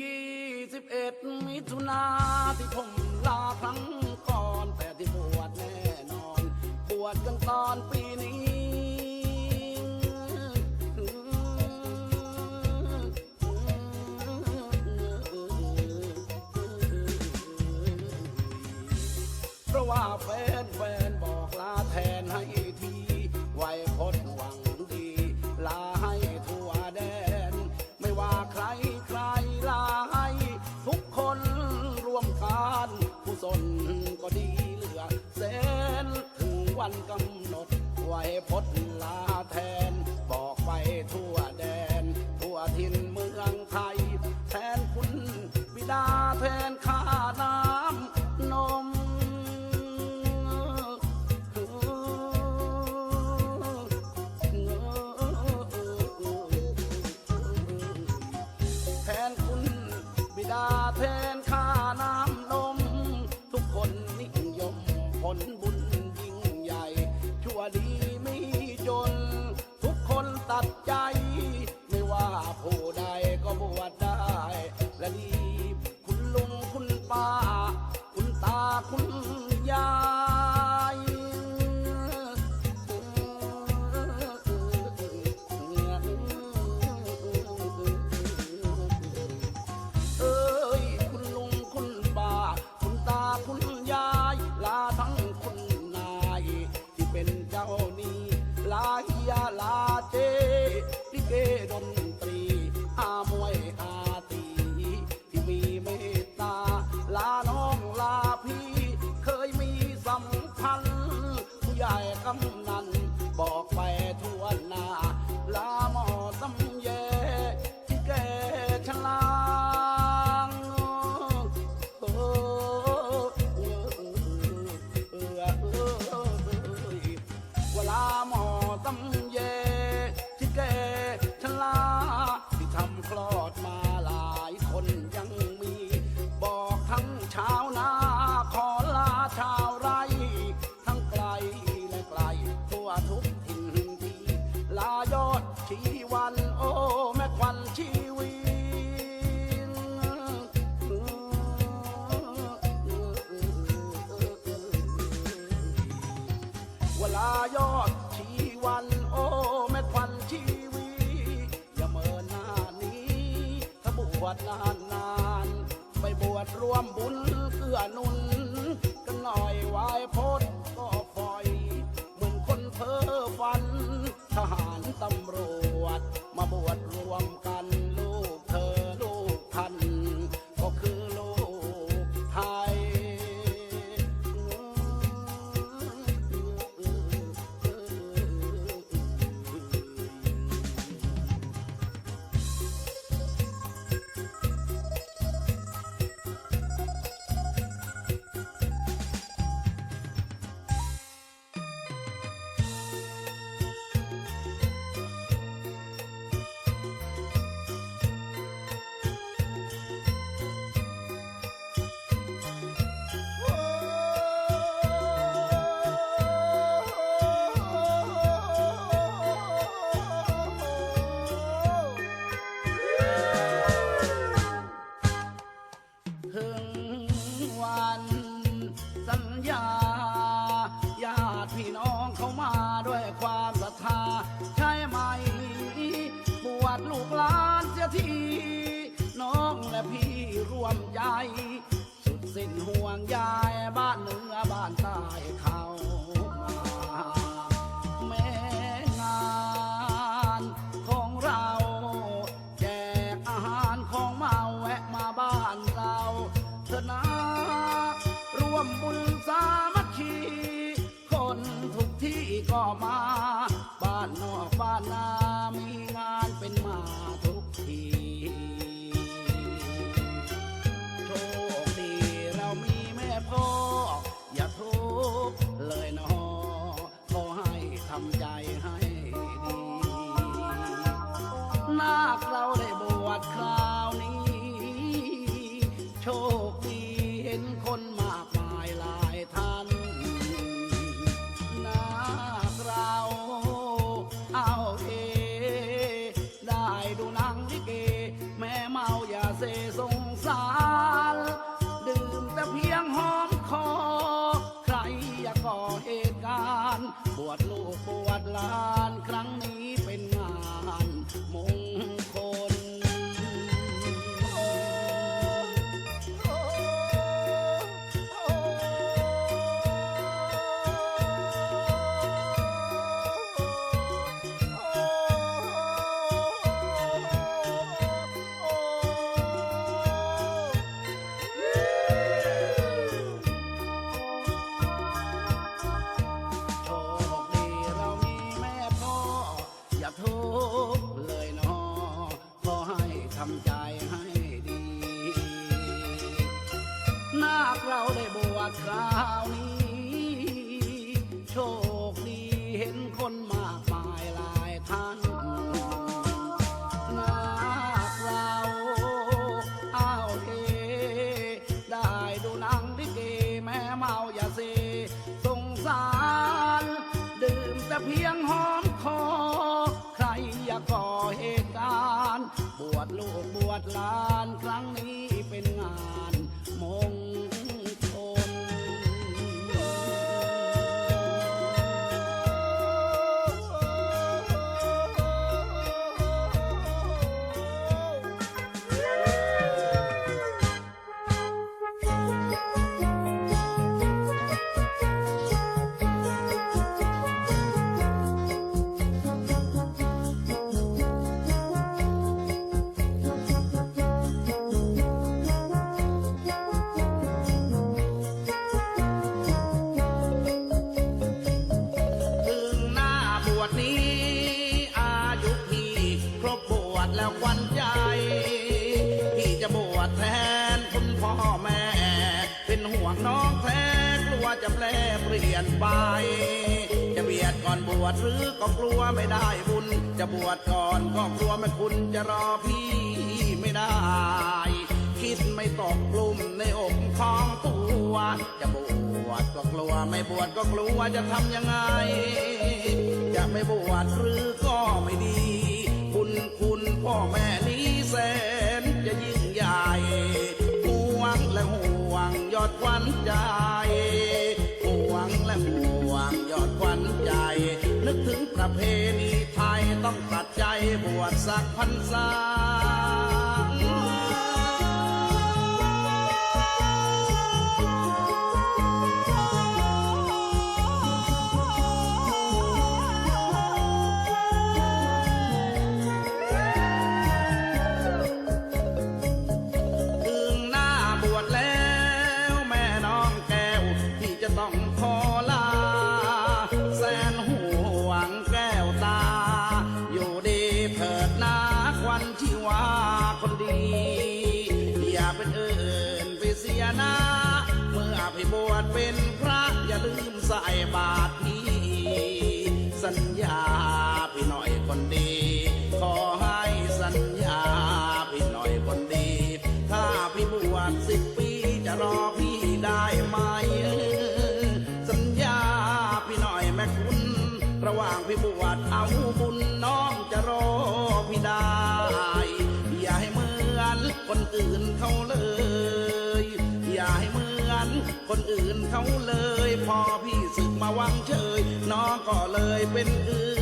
ยี่สิบเอ็ดมิถุนาที่ผมลาครั้งก่อน แต่ที่บวชแน่นอน บวชกันตอนปีนี้ เพราะว่าแพด Maria late, liberum นไป จะเบียดก่อนบวชหรือก็กลัวไม่ได้บุญ จะบวชก่อนก็กลัวไม่คุณจะรอพี่ไม่ได้ คิดไม่ตกกลุ่มในอกของตัว จะบวชก็กลัวไม่บวชก็กลัวจะทำยังไง จะไม่บวชหรือก็ บวชสักพรรษา อื่นเขาเลย อย่าให้เหมือนคนอื่นเขาเลย พอพี่ศึกมาวังเฉย น้องก็เลยเป็นอื่น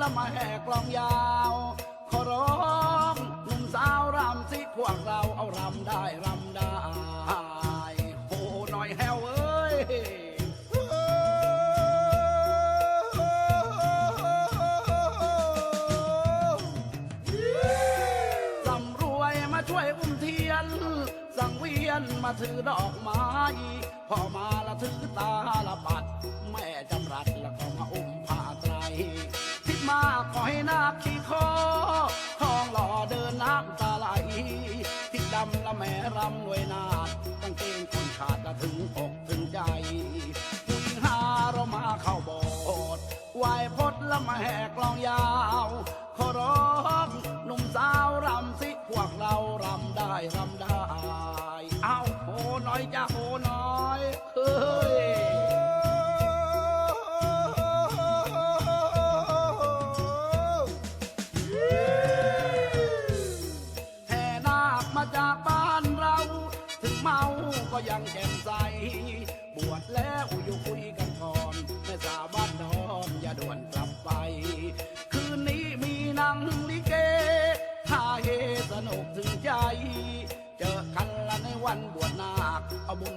และมาแห่กลองยาวขอร้องหนุ่มสาวรำสิพวกเราเอารำได้รำได้โหหน่อยแฮวเอ้ยสำรวยมาช่วยอุ้มเทียน สังเวียนมาถือดอกไม้พอมาละถือตาละบัดาแหกลองยาวขอร้องหนุ่มสาวรำสิพวกเรารำได้รำันบวชนาคเอาบุญ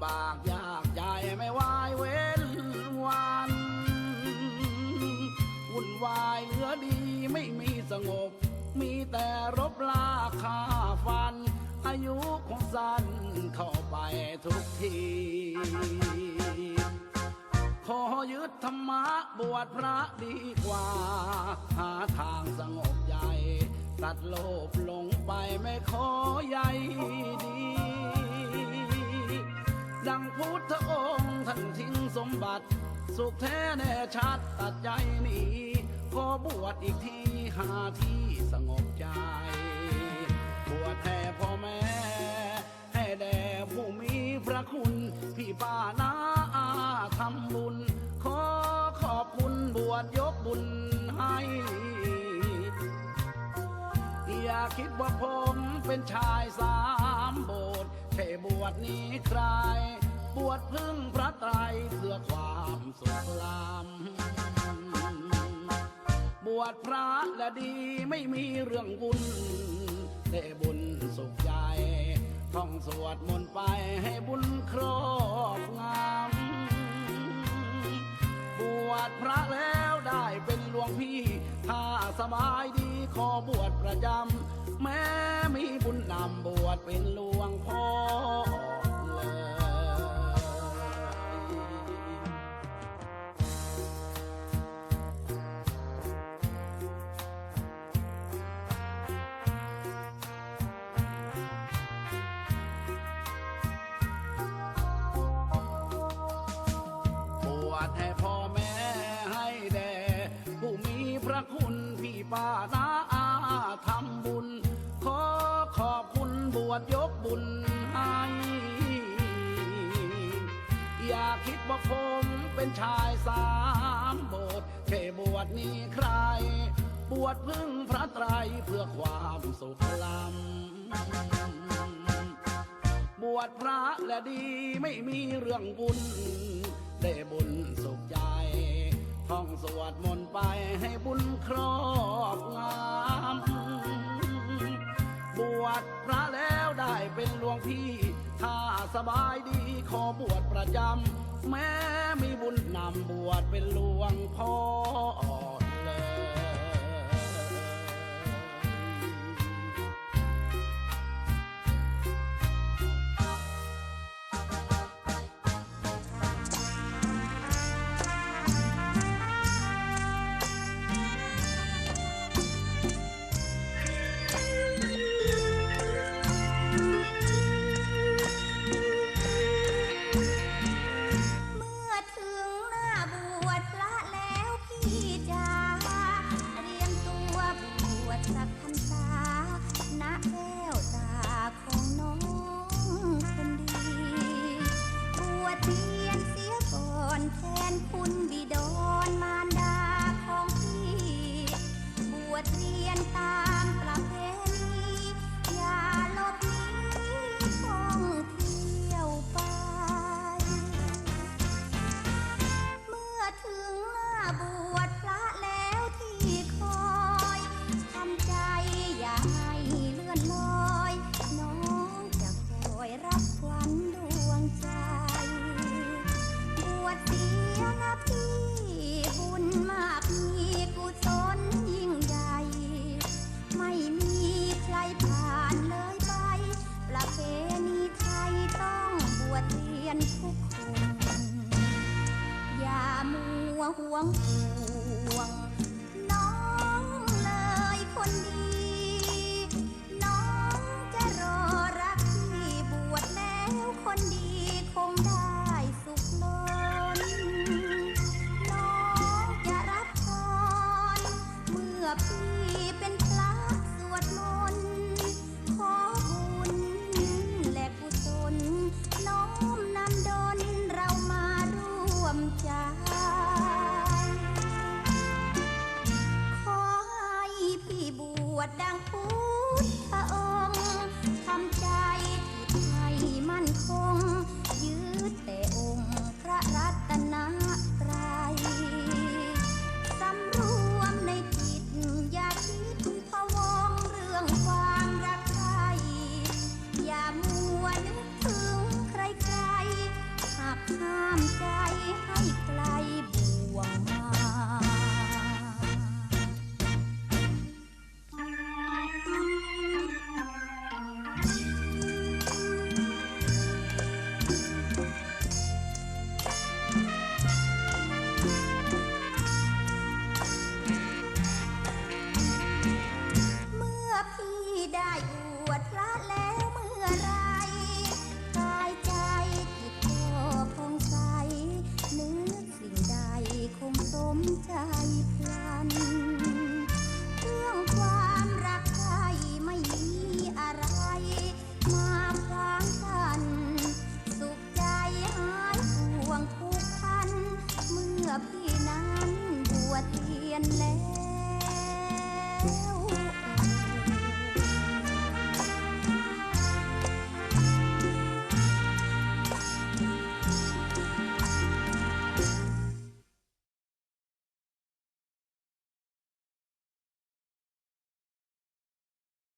ำบากยากใจไม่วายเว้นวันวุ่นวายเหลือดีไม่มีสงบ มีแต่รบลาค่าฟัน อายุคงสั้นเข้าไปทุกที ขอยึดธรรมะบวชพระดีกว่า หาทางสงบใจตัดโลภหลงไปไม่ขอใยดี ดังพุทธองค์ท่านทิ้งสมบัติ สุขแท้แน่ชัดตัดใจหนีขอบวชอีกทีหาที่สงบใจ บวชแท่พ่อแม่ ให้แด่ผู้มีพระคุณ พี่ป้านาอาทำบุญ ขอขอบคุณบวชยกบุญให้อย่าคิดว่าผมเป็นชายสามโบส ช่บวชนี้ใคร บวชพึ่งพระไตรเพื่อความสุขลำบวชพระและดีไม่มีเรื่องบุญได้บุญสุขใจท่องสวดมนต์ไปให้บุญครอบงำบวชพระแล้วได้เป็นหลวงพี่ ถ้าสบายดีขอบวชประจำ แม้มีบุญนำบวชเป็นหลวงพ่อเลยบวชให้พ่อแม่ให้แด่ผู้มีพระคุณพี่ป้า ว่าผมเป็นชายสามโบสถ์แค่บวชนี้ใคร บวชพึ่งพระไตรเพื่อความสุขลำบวชพระและดีไม่มีเรื่องบุญ ได้บุญสุขใจ ท่องสวดมนต์ไปให้บุญครอบงำบวชพระแล้วได้เป็นหลวงพี่ ถ้าสบายดีขอบวชประจำ แม้มีบุญนำบวชเป็นหลว ทุกคนอย่ามัวห่วงห่วง